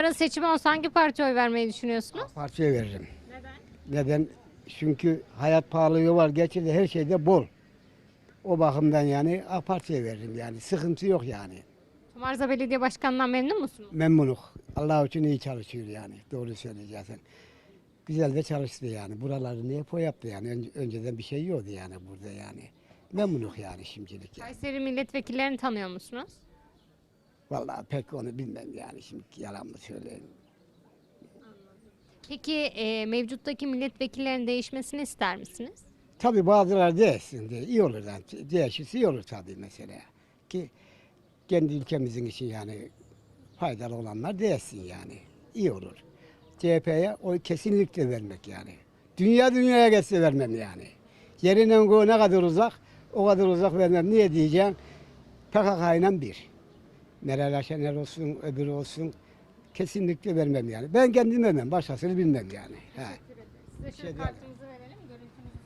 Yarın seçim olsa hangi partiye oy vermeyi düşünüyorsunuz? Partiye veririm. Neden? Neden? Çünkü hayat pahalılığı var. Gerçi de her şeyde bol. O bakımdan yani AK Parti'ye veririm yani. Sıkıntı yok yani. Tomarza Belediye Başkanı'ndan memnun musunuz? Memnunuk. Allah için iyi çalışıyor yani. Doğru söyleyeceksin. Güzel de çalıştı yani. Buraları niye po yaptı yani. Ön- önceden bir şey yoktu yani burada yani. Memnunuk yani şimdilik yani. Kayseri milletvekillerini tanıyor musunuz? Vallahi pek onu bilmem yani. Şimdi yalan mı söyleyeyim. Peki e, mevcuttaki milletvekillerinin değişmesini ister misiniz? Tabii bazıları değişsin diye iyi olur yani. Değişirse iyi olur tabii mesela. Ki kendi ülkemizin için yani faydalı olanlar değişsin yani. İyi olur. CHP'ye oy kesinlikle vermek yani. Dünya dünyaya geçse vermem yani. Yerinden ne kadar uzak, o kadar uzak vermem. Niye diyeceğim? PKK ile bir. Meral Akşener olsun, öbürü olsun. Kesinlikle vermem yani. Ben kendim vermem, başkasını bilmem yani. He. Size Şey değil. kartımızı verelim, görüntünüzü